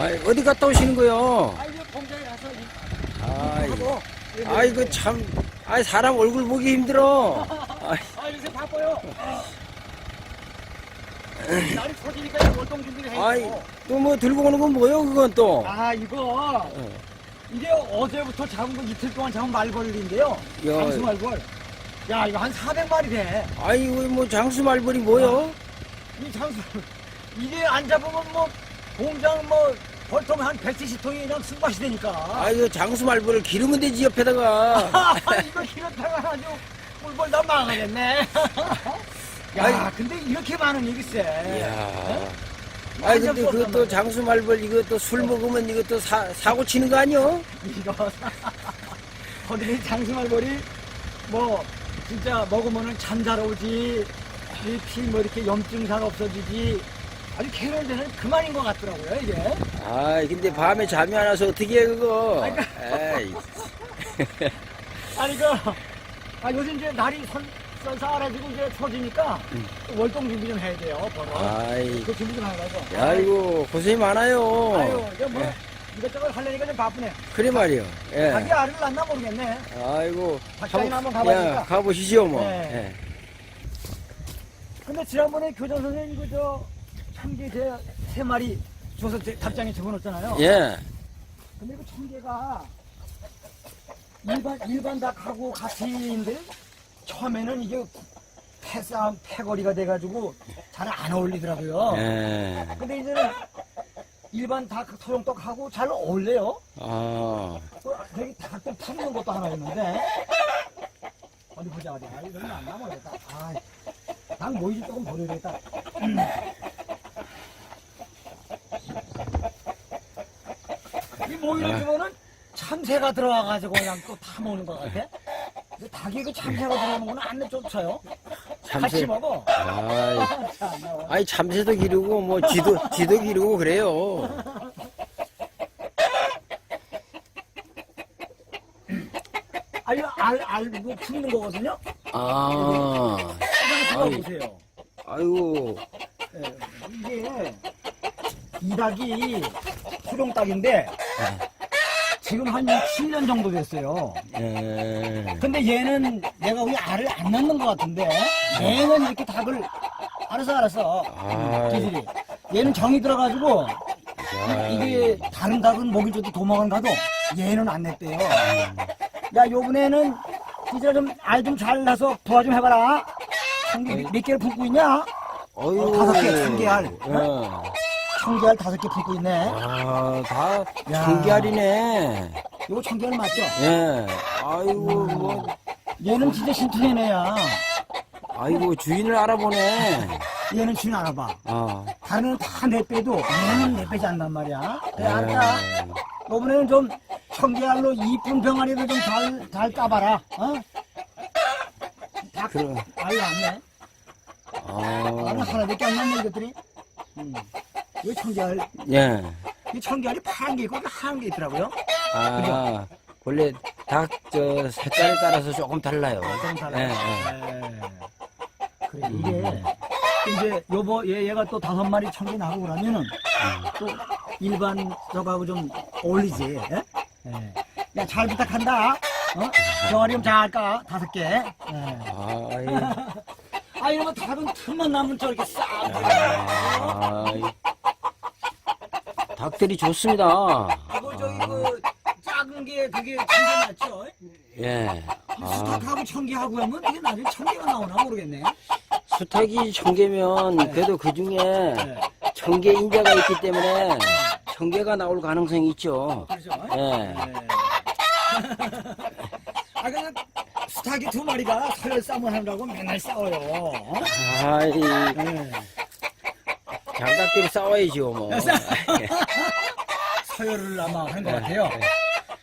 아이, 어디 갔다 오시는 거요? 아, 이거 공장에 가서 아이, 하고. 아이고, 참. 아이, 사람 얼굴 보기 힘들어. 아이, 아, 요새 바빠요. 날이 터지니까 월동 준비를 해야 아이, 고또뭐 들고 오는 건 뭐요, 그건 또? 아, 이거. 이게 어제부터 잡은 거 이틀 동안 잡은 말벌인데요. 야. 장수 말벌. 야, 이거 한 400마리 돼. 아이고, 뭐 장수 말벌이 뭐요? 이 장수. 이게 안 잡으면 뭐, 공장 뭐, 벌통 한 170통이 그냥 승밭이 되니까. 아이고, 장수 말벌을 기르면 되지, 옆에다가. 아, 이거 길었다가 아주 꿀벌 다 망하겠네. 야, 아이. 근데 이렇게 많은 쎄. 이야. 아이, 근데 그것도 장수 말벌, 이것도 술 먹으면 이것도 사, 사고 치는 거 아니요? 이거 거들이 장수말벌이 뭐 진짜 먹으면은 잠 잘 오지 피뭐 이렇게 염증상 없어지지 아주 데는 그만인 것 같더라고요 이게 아이, 근데 밤에 잠이 안 와서 어떻게 해, 그거? 에이. 아니 그 아, 요즘 이제 날이 선, 쌀쌀해지고 이제 처지니까 월동 준비 좀 해야 돼요 번호 아이, 그 준비 좀 하라고 아이고, 고생이 많아요. 아유 이제 뭐 예. 이것저것 하려니까 좀 바쁘네 그래 말이요. 예. 자기 알을 낳나 모르겠네 아이고. 박사님 한번 예, 가봐야겠다. 가보시죠, 뭐. 네. 근데 지난번에 교장 선생님 그저 청개 제 세 마리 줘서 제 답장에 적어놓잖아요. 예. 예. 근데 그 청개가 일반 일반 닭하고 같이인데 처음에는 이게 폐싸움 폐거리가 돼가지고 잘 안 어울리더라고요. 예. 근데 이제는 일반 닭 토종떡하고 잘 어울려요. 아. 또 되게 닭도 품는 것도 하나 있는데 어디 보자 어디 아 이러면 안 남아야겠다 아닭 모이지 조금 버려야겠다 음. 이 모이를 아. 주면은 참새가 들어와가지고 그냥 또 다 먹는 것 같아 근데 닭이 그 참새가 들어오는 거는 안 쫓아요 같이 참새. 먹어 아이. 참, 나 아이, 참새도 기르고, 뭐, 쥐도, 쥐도 기르고 그래요. 아 이거 알 알고 품는 거거든요 아. 이거 아이. 보세요 아이고. 예, 이게 이 닭이 수룡닭인데 지금 한 7년 정도 됐어요. 예. 근데 얘는 내가 우리 알을 안 낳는 것 같은데 얘는 이렇게 닭을 알았어 아. 기질이 얘는 정이 들어가지고 야. 이게 다른 닭은 먹이 줘도 도망을 가도 얘는 안 냈대요. 야 요번에는 기질 좀알 좀 잘 나서 부화 좀 해봐라. 몇 개를 품고 있냐? 어유. 다섯 개, 청개 알. 예. 청개알 다섯 개 품고 있네. 아, 다 야. 청계알이네. 요거 청개알 맞죠? 예. 아이고, 뭐, 얘는 진짜 신통해내야. 아이고, 주인을 알아보네. 얘는 주인 알아봐. 아. 다른 애는 다내 빼도 얘는 내 빼지 않단 말이야. 그래, 예. 알았다. 이번에는 좀 청개알로 이쁜 병아리를 좀 잘, 잘 까봐라. 어? 다 그럼. 아유, 안 내. 나는 아. 하나밖에 안 났네, 이것들이. 음. 이 청개알, 예. 이 청개알이 파란 게 있고 하얀 게 있더라고요. 아. 원래 닭, 저, 색깔에 따라서 조금 달라요. 좀 달라. 예, 예. 예. 그래, 이게, 이제, 요거, 얘, 얘가 또 다섯 마리 청개 나고 그러면은, 또, 일반 저하고 좀 어울리지, 예? 예. 야, 잘 부탁한다. 어? 병아리 좀잘 까, 다섯 개. 예. 아 이. 아, 이러면 닭은 틈만 나면 저렇게 싹. 아 이. 닭들이 좋습니다. 저기, 그, 작은 게, 그게 청개 맞죠? 예. 아, 수탉하고 청개하고 하면 되게 나중에 청개가 나오나 모르겠네. 수탉이 청개면 그래도 그 중에 예. 청개 인자가 있기 때문에 청개가 나올 가능성이 있죠. 그렇죠? 예. 아, 그 수탉이 두 마리가 서열 싸움을 하느라고 맨날 싸워요. 어? 아이, 네. 장닭들이 싸워야죠, 뭐. 서열을 아마 한것 예, 같아요.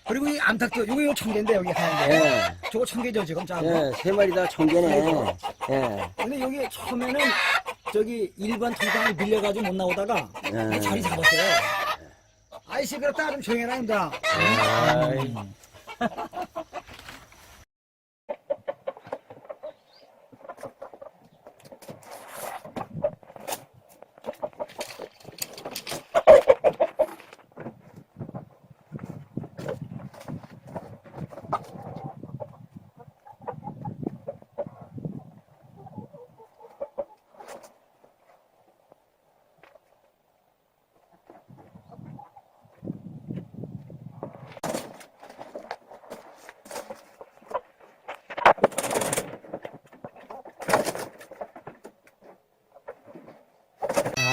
그리고 이 암탉도, 이거 이거 청개인데, 여기 게. 예. 저거 청개죠, 지금 작은 거. 예, 세 마리 다 청개네. 예. 근데 여기 처음에는 저기 일반 통장을 밀려가지고 못 나오다가 예. 자리 잡았어요. 아이씨, 그렇다. 좀 조용해라, 힘들어. 아이.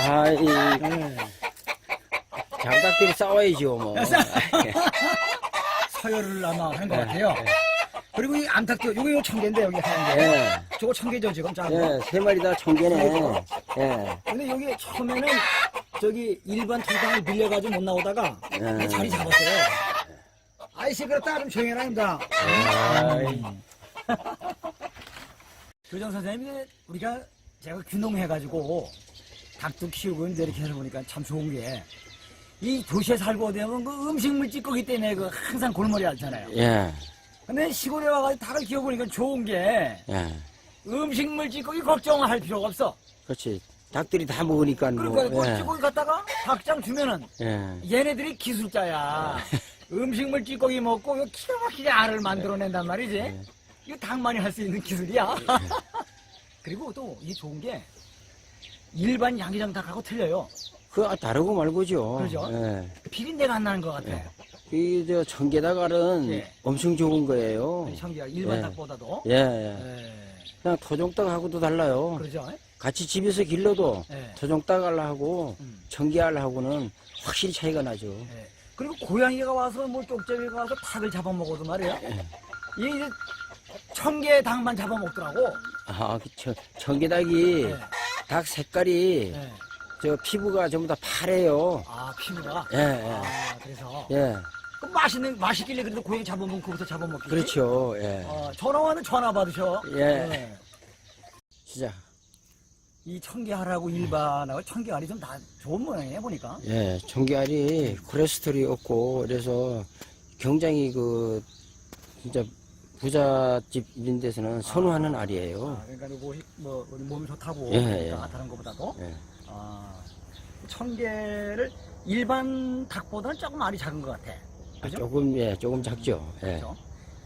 아이, 네. 장닭들이 싸워야죠, 뭐. 서열을 아마 한것 네, 같아요. 그리고 이 암탉도 요거 요 청개인데 여기 게. 예, 저거 청개죠 지금 자. 예, 세 마리 다 청개네. 예, 근데 여기 처음에는 저기 일반 통장을 빌려가지고 못 나오다가 네. 자리 잡았어요. 아이씨 그렇다 그럼 조용히 해라 아이. 교장 선생님이 우리가 제가 귀농해가지고 닭도 키우고 이제 이렇게 해서 보니까 참 좋은 게 이 도시에 살고 되면 그 음식물 찌꺼기 때문에 그 항상 골머리 앓잖아요. 예, 근데 시골에 와가지고 닭을 키워보니까 좋은 게 예. 음식물 찌꺼기 걱정할 필요가 없어. 그렇지. 닭들이 다 먹으니까 뭐. 그러니까 그 예, 찌꺼기 갖다가 닭장 주면은 예. 얘네들이 기술자야. 음식물 찌꺼기 먹고 이거 기가 막히게 알을 만들어낸단 말이지. 네. 이거 닭만이 할 수 있는 기술이야. 그리고 또 이게 좋은 게 일반 양기장 닭하고 틀려요. 그 다르고 말고죠. 그러죠. 예. 비린내가 안 나는 것 같아. 예. 이저 청개닭알은 예. 엄청 좋은 거예요. 청기가 일반 예. 닭보다도. 예, 예. 예. 그냥 토종닭하고도 달라요. 그러죠. 같이 집에서 길러도 예. 토종닭알하고 음. 청개알하고는 확실히 차이가 나죠. 예. 그리고 고양이가 와서 뭐 쪽제비가 와서 닭을 잡아먹어도 말이야. 예. 이게 이제 청개 닭만 잡아먹더라고. 아, 그 청, 청개닭이 예. 닭 색깔이 예. 저 피부가 전부 다 파래요. 아 피부가. 예, 예. 아 그래서. 예. 그 맛있는 맛있길래 그래도 고양이 잡아먹으면 거기서 잡아먹겠지. 그렇죠. 예. 어, 전화 와는 전화 받으셔. 예. 네. 시작. 이 청개알하고 일반하고 청개알이 좀 다 좋은 모양이에요 보니까. 예, 청개알이 콜레스테롤이 없고 그래서 굉장히 그 진짜 부잣집 이런 데서는 선호하는 알이에요. 아, 그러니까 뭐, 뭐 우리 몸이 좋다고 예, 그러니까 예. 다른 것보다도. 예. 아, 청개를 일반 닭보다는 조금 알이 작은 것 같아. 그죠? 조금 예, 조금 작죠. 예. 그죠?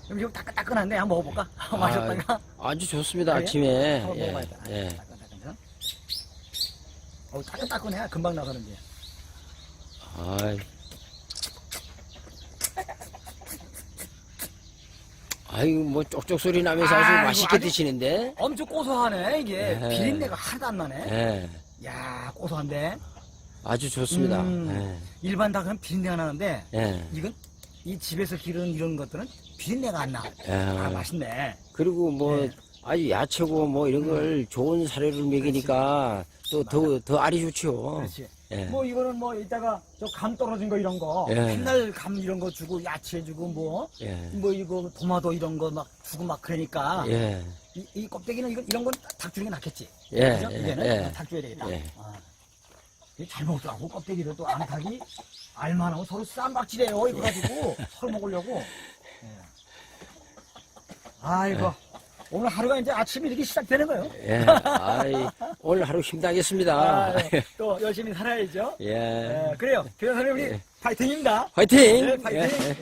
그럼 지금 따끈따끈한데 한번 먹어볼까? 마셨다가 아주 좋습니다. 그래요? 아침에. 한번 예. 먹어봐야겠다. 예. 따끈따끈. 어, 따끈따끈해. 금방 나가는데. 아 아이고 뭐 쪽쪽 소리 나면서 아주 아이고, 맛있게 아주- 드시는데. 엄청 고소하네 이게 예. 비린내가 하나도 안 나네. 예. 야 고소한데 아주 좋습니다. 음. 일반 닭은 비린내가 나는데 예. 예. 이건 이 집에서 기르는 이런 것들은 비린내가 안 나. 예. 아 맛있네. 그리고 뭐 예. 아주 야채고 뭐 이런 걸 좋은 사료를 먹이니까 또 더 더 알이 좋죠. 그렇지. 예. 뭐 이거는 뭐 이따가 저 감 떨어진 거 이런 거 예. 맨날 감 이런 거 주고 야채 주고 뭐. 예. 뭐 이거 도마도 이런 거 막 주고 막 그러니까 예. 이, 이 껍데기는 이건 이런 건 닭 주는 게 낫겠지. 예, 그죠? 예, 이제는 예. 닭 줘야 되겠다. 예. 아. 이게 잘 먹더라고 껍데기를 또 암탉이 알만하고 서로 쌈박질해요 이거 가지고 서로 먹으려고. 예. 아이고 오늘 하루가 이제 아침이 이렇게 시작되는 거예요. 예. 아이, 오늘 하루 힘나겠습니다. 아, 예. 또 열심히 살아야죠. 예. 예, 그래요. 교장 선생님 우리 파이팅입니다. 화이팅! 네, 파이팅. 예. 예.